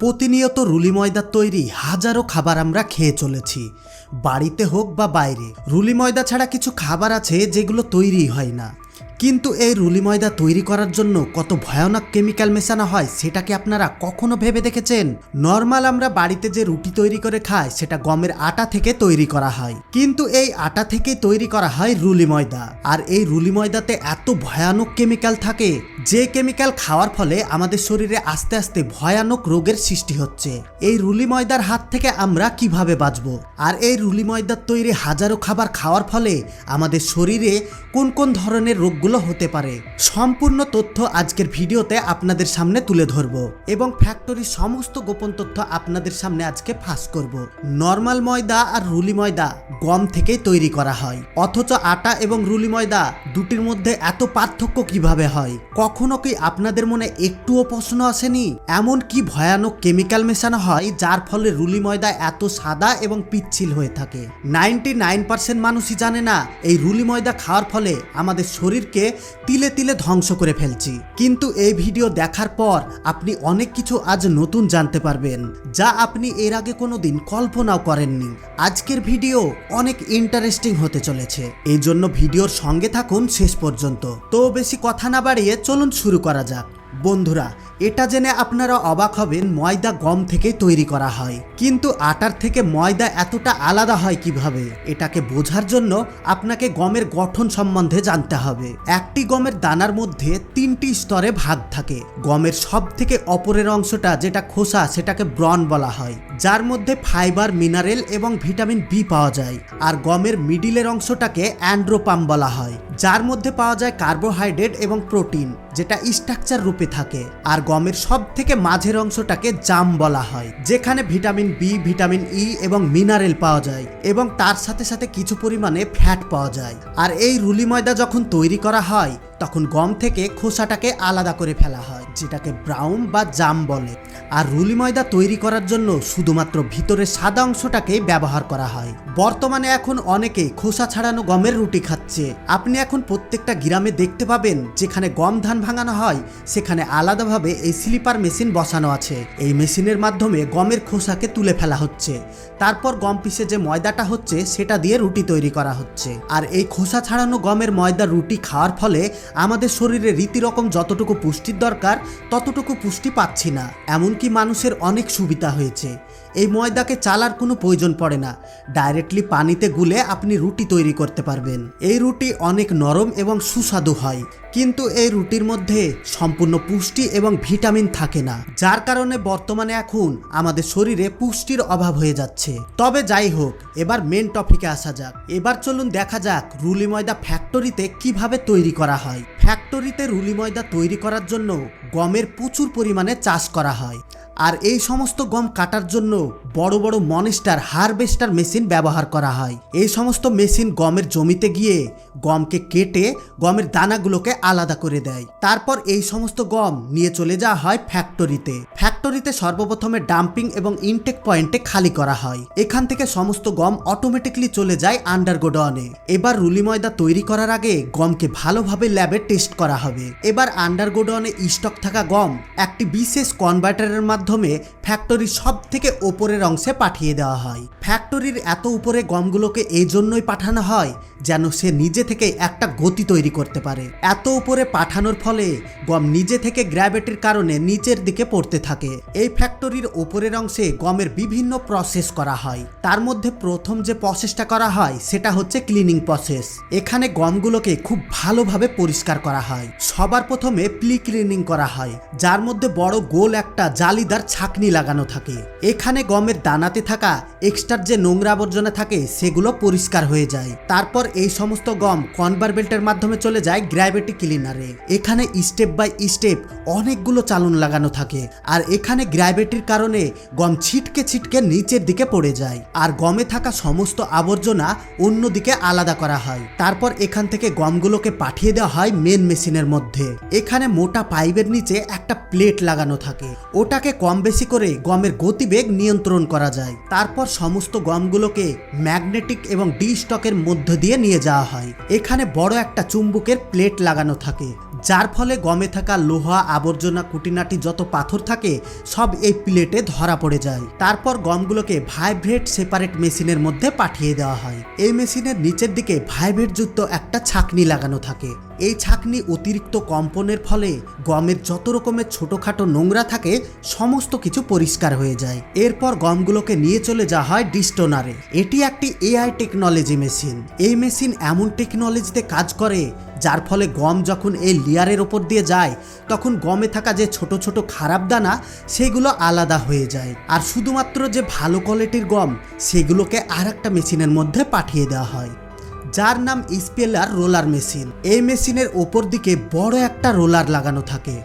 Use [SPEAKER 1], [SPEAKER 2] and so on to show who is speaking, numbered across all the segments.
[SPEAKER 1] প্রতিনিয়ত রুলি ময়দার তৈরি হাজারো খাবার আমরা খেয়ে চলেছি। বাড়িতে হোক বা বাইরে, রুলি ময়দা ছাড়া কিছু খাবার আছে যেগুলো তৈরি হয় না। কিন্তু এই রুলি ময়দা তৈরি করার জন্য কত ভয়ানক কেমিক্যাল মেশানো হয় সেটা কি আপনারা কখনো ভেবে দেখেছেন? নর্মাল আমরা বাড়িতে যে রুটি তৈরি করে খাই, সেটা গমের আটা থেকে তৈরি করা হয়। কিন্তু এই আটা থেকেই তৈরি করা হয় রুলি ময়দা। আর এই রুলি ময়দাতে এত ভয়ানক কেমিক্যাল থাকে, যে কেমিক্যাল খাওয়ার ফলে আমাদের শরীরে আস্তে আস্তে ভয়ানক রোগের সৃষ্টি হচ্ছে। এই রুলি ময়দার হাত থেকে আমরা কীভাবে বাঁচব? আর এই রুলি ময়দার তৈরি হাজারো খাবার খাওয়ার ফলে আমাদের শরীরে কোন কোন ধরনের রোগগুলো হতে পারে। সম্পূর্ণ তথ্য আজকের ভিডিওতে আপনাদের সামনে তুলে ধরব এবং ফ্যাক্টরির সমস্ত গোপন তথ্য আপনাদের সামনে আজকে ফাঁস করব। নর্মাল ময়দা আর রুলি ময়দা গম থেকেই তৈরি করা হয়। অথচ আটা এবং রুলি ময়দা দুটির মধ্যে এত পার্থক্য কীভাবে হয়? কখনো কি আপনাদের মনে একটুও প্রশ্ন আসেনি? এমন কি ভয়ানক কেমিক্যাল মেশানো হয় যার ফলে রুলি ময়দা এত সাদা এবং পিচ্ছিল হয়ে থাকে? নাইনটি নাইন পার্সেন্ট মানুষই জানে না, এই রুলি ময়দা খাওয়ার ফলে আমাদের শরীরকে তিলে তিলে ধ্বংস করে ফেলছি। কিন্তু এই ভিডিও দেখার পর আপনি অনেক কিছু আজ নতুন জানতে পারবেন, যা আপনি এর আগে কোনো দিন কল্পনাও করেননি। আজকের ভিডিও অনেক ইন্টারেস্টিং হতে চলেছে। এই জন্য ভিডিওর সঙ্গে থাকুন শেষ পর্যন্ত। তো বেশি কথা না বাড়িয়ে চলুন শুরু করা যাক। বন্ধুরা এটা জেনে আপনারা অবাক হবেন ময়দা গম থেকেই তৈরি করা হয়। কিন্তু আটার থেকে ময়দা এতটা আলাদা হয় কীভাবে? এটাকে বোঝার জন্য আপনাকে গমের গঠন সম্বন্ধে জানতে হবে। একটি গমের দানার মধ্যে তিনটি স্তরে ভাগ থাকে। গমের সব থেকে অপরের অংশটা যেটা খোসা, সেটাকে ব্রন বলা হয়। যার মধ্যে ফাইবার, মিনারেল এবং ভিটামিন বি পাওয়া যায়। আর গমের মিডিলের অংশটাকে অ্যান্ড্রোপাম বলা হয়। যার মধ্যে পাওয়া যায় কার্বোহাইড্রেট এবং প্রোটিন। যেটা স্ট্রাকচার রূপে থাকে, আর গমের সব থেকে মাঝের অংশটাকে জাম বলা হয়, যেখানে ভিটামিন বি ভিটামিন ই এবং মিনারেল পাওয়া যায়, এবং তার সাথে সাথে কিছু পরিমাণে ফ্যাট পাওয়া যায়। আর এই রুলি ময়দা যখন তৈরি করা হয়, তখন গম থেকে খোসাটাকে আলাদা করে ফেলা হয়, যেটাকে ব্রাউন বা জাম বলে। আর রুলি ময়দা তৈরি করার জন্য শুধুমাত্র ভিতরের সাদা অংশটাকেই ব্যবহার করা হয়। বর্তমানে এখন অনেকে খোসা ছাড়ানো গমের রুটি খাচ্ছে। আপনি এখন প্রত্যেকটা গ্রামে দেখতে পাবেন, যেখানে গম ধান ভাঙানো হয়, সেখানে আলাদাভাবে এই স্লিপার মেশিন বসানো আছে। এই মেশিনের মাধ্যমে গমের খোসাকে তুলে ফেলা হচ্ছে। তারপর গম পিসে যে ময়দাটা হচ্ছে, সেটা দিয়ে রুটি তৈরি করা হচ্ছে। আর এই খোসা ছাড়ানো গমের ময়দা রুটি খাওয়ার ফলে আমাদের শরীরে রীতিরকম যতটুকু পুষ্টির দরকার, ততটুকু পুষ্টি পাচ্ছি না। এমনকি মানুষের অনেক সুবিধা হয়েছে। এই ময়দাকে চালার কোনো প্রয়োজন পড়ে না। ডাইরেক্টলি পানিতে গুলে আপনি রুটি তৈরি করতে পারবেন। এই রুটি অনেক নরম এবং সুস্বাদু হয়। কিন্তু এই রুটির মধ্যে সম্পূর্ণ পুষ্টি এবং ভিটামিন থাকে না। যার কারণে বর্তমানে এখন আমাদের শরীরে পুষ্টির অভাব হয়ে যাচ্ছে। তবে যাই হোক, এবার মেন টপিকে আসা যাক। এবার চলুন দেখা যাক রুলি ময়দা ফ্যাক্টরিতে কীভাবে তৈরি করা হয়। ফ্যাক্টরিতে রুলি ময়দা তৈরি করার জন্য গমের প্রচুর পরিমাণে চাষ করা হয়। আর এই সমস্ত গম কাটার জন্য বড় বড় মনিস্টার হারভেস্টার মেশিন ব্যবহার করা হয়। এই সমস্ত মেশিন গমের জমিতে গিয়ে গমকে কেটে গমের দানাগুলোকে আলাদা করে দেয়। তারপর এই সমস্ত গম নিয়ে চলে যাওয়া হয় ফ্যাক্টরিতে। ফ্যাক্টরিতে সর্বপ্রথমে ডাম্পিং এবং ইনটেক পয়েন্টে খালি করা হয়। এখান থেকে সমস্ত গম অটোমেটিকলি চলে যায় আন্ডার গোডাউনে এবার রুলি ময়দা তৈরি করার আগে গমকে ভালোভাবে ল্যাবে টেস্ট করা হবে। এবার আন্ডার গোডাউনে স্টক থাকা গম একটি বিশেষ কনভার্টারের মাধ্যমে ফ্যাক্টরির সব থেকে ওপরের অংশে পাঠিয়ে দেওয়া হয়। ফ্যাক্টরির এত উপরে গমগুলোকে এই জন্যই পাঠানো হয় যেন সে নিজে থেকে একটা গতি তৈরি করতে পারে। এত উপরে পাঠানোর ফলে গম নিজে থেকে গ্র্যাভিটির কারণে নিচের দিকে পড়তে থাকে। এই ফ্যাক্টরির ওপরের অংশে গমের বিভিন্ন প্রসেস করা হয়। তার মধ্যে প্রথম যে প্রসেসটা করা হয়, সেটা হচ্ছে ক্লিনিং প্রসেস। এখানে গমগুলোকে খুব ভালোভাবে পরিষ্কার করা হয়। সবার প্রথমে প্লি ক্লিনিং করা হয়, যার মধ্যে বড় গোল একটা জালিদার ছাকনি লাগানো থাকে। এখানে গমের দানাতে থাকা এক্সট্রা যে নোংরা আবর্জনা থাকে, সেগুলো পরিষ্কার হয়ে যায়। তারপর এই সমস্ত গম কনভার বেল্টের মাধ্যমে চলে যায় গ্র্যাভিটি ক্লিনারে। এখানে স্টেপ বাই স্টেপ অনেকগুলো চালন লাগানো থাকে আর এখানে গ্র্যাভিটির কারণে গম ছিটকে ছিটকে নিচের দিকে পড়ে যায় আর গমে থাকা সমস্ত আবর্জনা অন্যদিকে আলাদা করা হয়। তারপর এখান থেকে গমগুলোকে পাঠিয়ে দেওয়া হয় মেন মেশিনের মধ্যে। এখানে মোটা পাইপের নিচে একটা প্লেট লাগানো থাকে। ওটাকে কম বেশি করে গমের গতিবেগ নিয়ন্ত্রণ করা যায়। তারপর সমস্ত গমগুলোকে ম্যাগনেটিক এবং ডি স্টকের মধ্য দিয়ে নিয়ে যাওয়া হয়। এখানে বড় একটা চুম্বুকের প্লেট লাগানো থাকে, যার ফলে গমে থাকা লোহা, আবর্জনা কুটিনাটি যত পাথর থাকে, সব এই প্লেটে ধরা পড়ে যায়। তারপর গমগুলোকে ভাইব্রেট সেপারেট মেশিনের মধ্যে পাঠিয়ে দেওয়া হয়। এই মেশিনের নিচের দিকে ভাইব্রেট যুক্ত একটা ছাকনি লাগানো থাকে। এই ছাকনি অতিরিক্ত কম্পনের ফলে গমের যত রকমের ছোটোখাটো নোংরা থাকে, সমস্ত কিছু পরিষ্কার হয়ে যায়। এরপর গমগুলোকে নিয়ে চলে যাওয়া হয় ডিস্টোনারে। এটি একটি এআই টেকনোলজি মেশিন। এই মেশিন এমন টেকনোলজিতে কাজ করে, যার ফলে গম যখন এই লেয়ারের ওপর দিয়ে যায়, তখন গমে থাকা যে ছোট ছোট খারাপ দানা, সেগুলো আলাদা হয়ে যায়। আর শুধুমাত্র যে ভালো কোয়ালিটির গম, সেগুলোকে আর একটা মেশিনের মধ্যে পাঠিয়ে দেওয়া হয়। যার নাম স্পেলার রোলার মেশিন। এই মেশিনের ওপর দিকে বড় একটা রোলার লাগানো থাকে।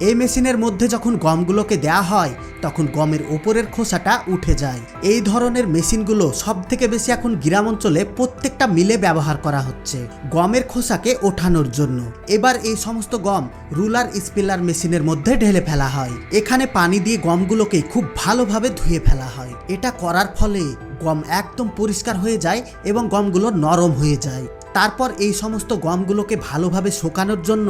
[SPEAKER 1] এই মেশিনের মধ্যে যখন গমগুলোকে দেয়া হয়, তখন গমের ওপরের খোসাটা উঠে যায়। এই ধরনের মেশিনগুলো সব থেকে বেশি এখন গ্রাম অঞ্চলে প্রত্যেকটা মিলে ব্যবহার করা হচ্ছে, গমের খোসাকে ওঠানোর জন্য। এবার এই সমস্ত গম রুলার স্পিলার মেশিনের মধ্যে ঢেলে ফেলা হয়। এখানে পানি দিয়ে গমগুলোকে খুব ভালোভাবে ধুয়ে ফেলা হয়। এটা করার ফলে গম একদম পরিষ্কার হয়ে যায় এবং গমগুলো নরম হয়ে যায়। তারপর এই সমস্ত গমগুলোকে ভালোভাবে শোকানোর জন্য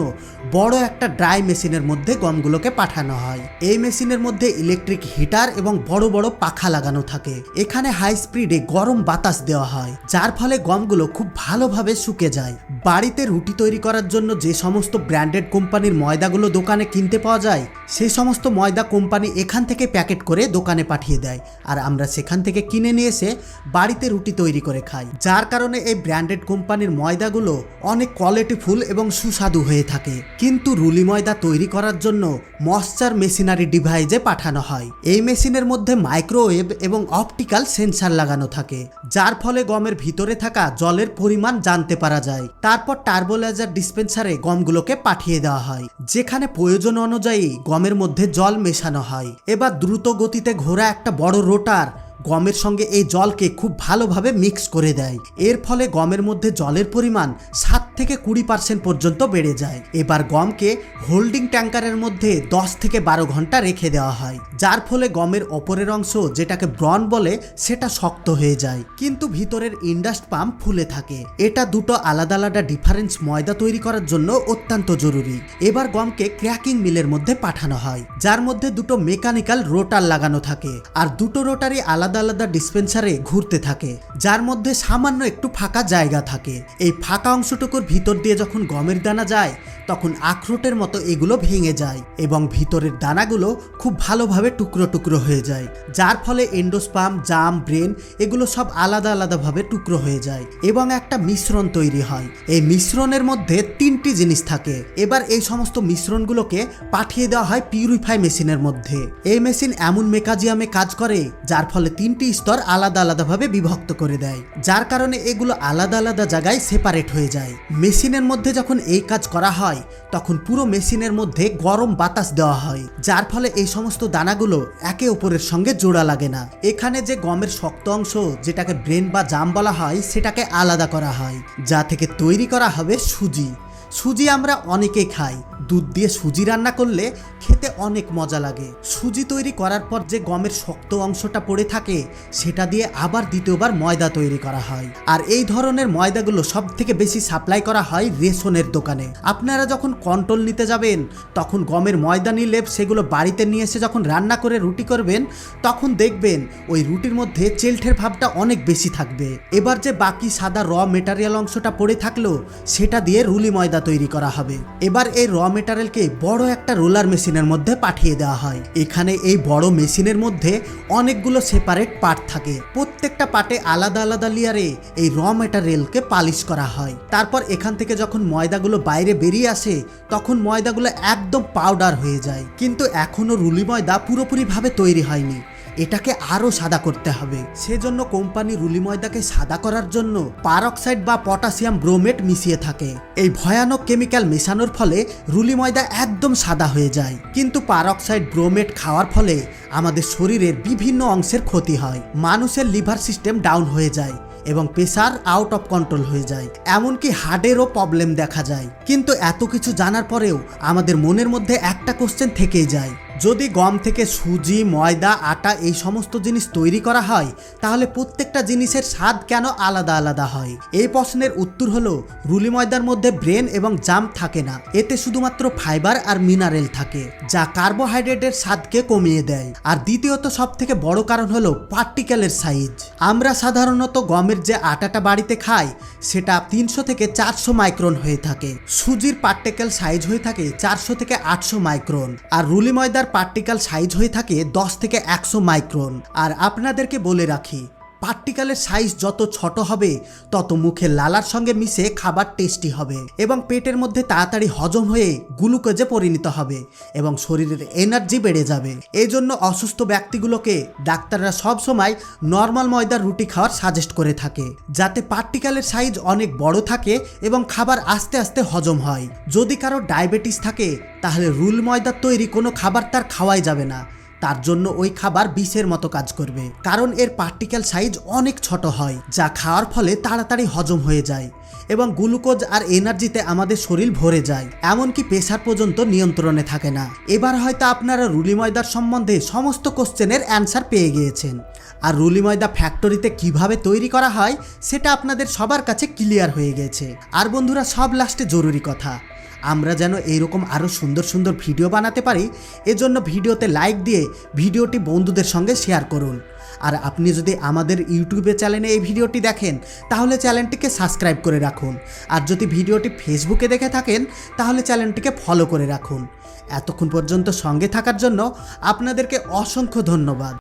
[SPEAKER 1] বড় একটা ড্রাই মেশিনের মধ্যে গমগুলোকে পাঠানো হয়। এই মেশিনের মধ্যে ইলেকট্রিক হিটার এবং বড় বড় পাখা লাগানো থাকে। এখানে হাই স্পিডে গরম বাতাস দেওয়া হয়, যার ফলে গমগুলো খুব ভালোভাবে শুকে যায়। বাড়িতে রুটি তৈরি করার জন্য যে সমস্ত ব্র্যান্ডেড কোম্পানির ময়দাগুলো দোকানে কিনতে পাওয়া যায় সেই সমস্ত ময়দা কোম্পানি এখান থেকে প্যাকেট করে দোকানে পাঠিয়ে দেয় আর আমরা সেখান থেকে কিনে নিয়ে এসে বাড়িতে রুটি তৈরি করে খাই। যার কারণে এই ব্র্যান্ডেড কোম্পানির ময়দাগুলো অনেক কোয়ালিটিফুল এবং সুস্বাদু হয়ে থাকে। কিন্তু রুলি ময়দা তৈরি করার জন্য মশ্চার মেশিনারি ডিভাইসে পাঠানো হয়। এই মেশিনের মধ্যে মাইক্রোওয়েভ এবং অপটিক্যাল সেন্সার লাগানো থাকে, যার ফলে গমের ভিতরে থাকা জলের পরিমাণ জানতে পারা যায়। তারপর টার্বোলাইজার ডিসপেন্সারে গমগুলোকে পাঠিয়ে দেওয়া হয়, যেখানে প্রয়োজন অনুযায়ী গমের মধ্যে জল মেশানো হয়। এবার দ্রুত গতিতে ঘোরা একটা বড় রোটার গমের সঙ্গে এই জলকে খুব ভালোভাবে মিক্স করে দেয়। এর ফলে গমের মধ্যে জলের পরিমাণ সাত থেকে কুড়ি পার্সেন্ট পর্যন্ত বেড়ে যায়। এবার গমকে হোল্ডিং ট্যাঙ্কারের মধ্যে দশ থেকে বারো ঘণ্টা রেখে দেওয়া হয়, যার ফলে গমের ওপরের অংশ যেটাকে ব্রন বলে সেটা শক্ত হয়ে যায়। কিন্তু ভিতরের ইন্ডাস্ট পাম্প ফুলে থাকে। এটা দুটো আলাদা আলাদা ডিফারেন্স ময়দা তৈরি করার জন্য অত্যন্ত জরুরি। এবার গমকে ক্র্যাকিং মিলের মধ্যে পাঠানো হয়, যার মধ্যে দুটো মেকানিক্যাল রোটার লাগানো থাকে। আর দুটো রোটারই আলাদা আলাদা আলাদা ডিসপেন্সারে ঘুরতে থাকে, যার মধ্যে সামান্য একটু ফাঁকা জায়গা থাকে। এই ফাঁকা অংশটুকুর ভিতর দিয়ে যখন গমের দানা যায়, তখন আখরোটের মতো এগুলো ভেঙে যায় এবং ভিতরের দানাগুলো খুব ভালোভাবে টুকরো টুকরো হয়ে যায়, যার ফলে এন্ডোস্পাম জাম ব্রেন এগুলো সব আলাদা আলাদাভাবে টুকরো হয়ে যায় এবং একটা মিশ্রণ তৈরি হয়। এই মিশ্রণের মধ্যে তিনটি জিনিস থাকে। এবার এই সমস্ত মিশ্রণগুলোকে পাঠিয়ে দেওয়া হয় পিউরিফাই মেশিনের মধ্যে। এই মেশিন এমন মেকাজিয়ামে কাজ করে, যার ফলে তিনটি স্তর আলাদা আলাদাভাবে বিভক্ত করে দেয়, যার কারণে এগুলো আলাদা আলাদা জায়গায় সেপারেট হয়ে যায়। মেশিনের মধ্যে যখন এই কাজ করা হয়, তখন পুরো মেশিনের মধ্যে গরম বাতাস দেওয়া হয়, যার ফলে এই সমস্ত দানাগুলো একে অপরের সঙ্গে জোড়া লাগে না। এখানে যে গমের শক্ত অংশ, যেটাকে ব্রেন বা জাম বলা হয়, সেটাকে আলাদা করা হয়, যা থেকে তৈরি করা হবে সুজি। সুজি আমরা অনেকেই খাই। দুধ দিয়ে সুজি রান্না করলে খেতে অনেক মজা লাগে। সুজি তৈরি করার পর যে গমের শক্ত অংশটা পড়ে থাকে, সেটা দিয়ে আবার দ্বিতীয়বার ময়দা তৈরি করা হয়। আর এই ধরনের ময়দাগুলো সব থেকে বেশি সাপ্লাই করা হয় রেশনের দোকানে। আপনারা যখন কন্ট্রোল নিতে যাবেন, তখন গমের ময়দা নিলে সেগুলো বাড়িতে নিয়ে এসে যখন রান্না করে রুটি করবেন, তখন দেখবেন ওই রুটির মধ্যে চেলঠের ভাবটা অনেক বেশি থাকবে। এবার যে বাকি সাদা র মেটারিয়াল অংশটা পড়ে থাকল, সেটা দিয়ে রুলি ময়দা তৈরি করা হবে। এবার এই র মেটারিয়ালকে বড় একটা রোলার মেশিনের মধ্যে পাঠিয়ে দেওয়া হয়। এখানে এই বড় মেশিনের মধ্যে অনেকগুলো সেপারেট পার্ট থাকে। প্রত্যেকটা পার্টে আলাদা আলাদা লেয়ারে এই র মেটারিয়ালকে পালিশ করা হয়। তারপর এখান থেকে যখন ময়দাগুলো বাইরে বেরিয়ে আসে, তখন ময়দাগুলো একদম পাউডার হয়ে যায়। কিন্তু এখনও রুলি ময়দা পুরোপুরিভাবে তৈরি হয়নি। এটাকে আরও সাদা করতে হবে। সেজন্য কোম্পানি রুলি ময়দাকে সাদা করার জন্য পারক্সাইড বা পটাশিয়াম ব্রোমেট মিশিয়ে থাকে। এই ভয়ানক কেমিক্যাল মেশানোর ফলে রুলি ময়দা একদম সাদা হয়ে যায়। কিন্তু পারক্সাইড ব্রোমেট খাওয়ার ফলে আমাদের শরীরের বিভিন্ন অংশের ক্ষতি হয়। মানুষের লিভার সিস্টেম ডাউন হয়ে যায় এবং প্রেসার আউট অফ কন্ট্রোল হয়ে যায়। এমনকি হার্টেরও প্রবলেম দেখা যায়। কিন্তু এত কিছু জানার পরেও আমাদের মনের মধ্যে একটা কোশ্চেন থেকেই যায় যদি গম থেকে সুজি, ময়দা, আটা এই সমস্ত জিনিস তৈরি করা হয়, তাহলে প্রত্যেকটা জিনিসের স্বাদ কেন আলাদা আলাদা হয়? এই প্রশ্নের উত্তর হলো, রুলি ময়দার মধ্যে ব্রেন এবং জাম থাকে না। এতে শুধুমাত্র ফাইবার আর মিনারেল থাকে, যা কার্বোহাইড্রেটের স্বাদকে কমিয়ে দেয়। আর দ্বিতীয়ত সব থেকে বড় কারণ হলো পার্টিকেলের সাইজ। আমরা সাধারণত গমের যে আটাটা বাড়িতে খাই, সেটা তিনশো থেকে চারশো মাইক্রন হয়ে থাকে। সুজির পার্টিকেল সাইজ হয়ে থাকে চারশো থেকে আটশো মাইক্রন। আর রুলি ময়দার পার্টিকেল সাইজ হয়ে থাকে দশ থেকে একশো মাইক্রন আর আপনাদেরকে বলে রাখি পার্টিকেলের সাইজ যত ছোট হবে, তত মুখে লালার সঙ্গে মিশে খাবার টেস্টি হবে এবং পেটের মধ্যে তাড়াতাড়ি হজম হয়ে গ্লুকোজে পরিণত হবে এবং শরীরের এনার্জি বেড়ে যাবে। এই জন্য অসুস্থ ব্যক্তিগুলোকে ডাক্তাররা সব সময় নর্মাল ময়দার রুটি খাওয়ার সাজেস্ট করে থাকে, যাতে পার্টিকালের সাইজ অনেক বড় থাকে এবং খাবার আস্তে আস্তে হজম হয়। যদি কারও ডায়াবেটিস থাকে, তাহলে রুল ময়দার তৈরি কোনো খাবার তার খাওয়াই যাবে না। তার জন্য ওই খাবার বিষের মতো কাজ করবে। কারণ এর পার্টিকেল সাইজ অনেক ছোট হয়, যা খাওয়ার ফলে তাড়াতাড়ি হজম হয়ে যায় এবং গ্লুকোজ আর এনার্জিতে আমাদের শরীর ভরে যায়। এমনকি প্রেশার পর্যন্ত নিয়ন্ত্রণে থাকে না। এবার হয়তো আপনারা রুলি ময়দার সম্বন্ধে সমস্ত কোশ্চেনের অ্যান্সার পেয়ে গিয়েছেন। আর রুলি ময়দা ফ্যাক্টরিতে কীভাবে তৈরি করা হয়, সেটা আপনাদের সবার কাছে ক্লিয়ার হয়ে গেছে। আর বন্ধুরা, সব লাস্টে জরুরি কথা। আমরা যেন এইরকম আরও সুন্দর সুন্দর ভিডিও বানাতে পারি, এজন্য ভিডিওতে লাইক দিয়ে ভিডিওটি বন্ধুদের সঙ্গে শেয়ার করুন। আর আপনি যদি আমাদের ইউটিউবে চ্যানেলে এই ভিডিওটি দেখেন, তাহলে চ্যানেলটিকে সাবস্ক্রাইব করে রাখুন। আর যদি ভিডিওটি ফেসবুকে দেখে থাকেন, তাহলে চ্যানেলটিকে ফলো করে রাখুন। এতক্ষণ পর্যন্ত সঙ্গে থাকার জন্য আপনাদেরকে অসংখ্য ধন্যবাদ।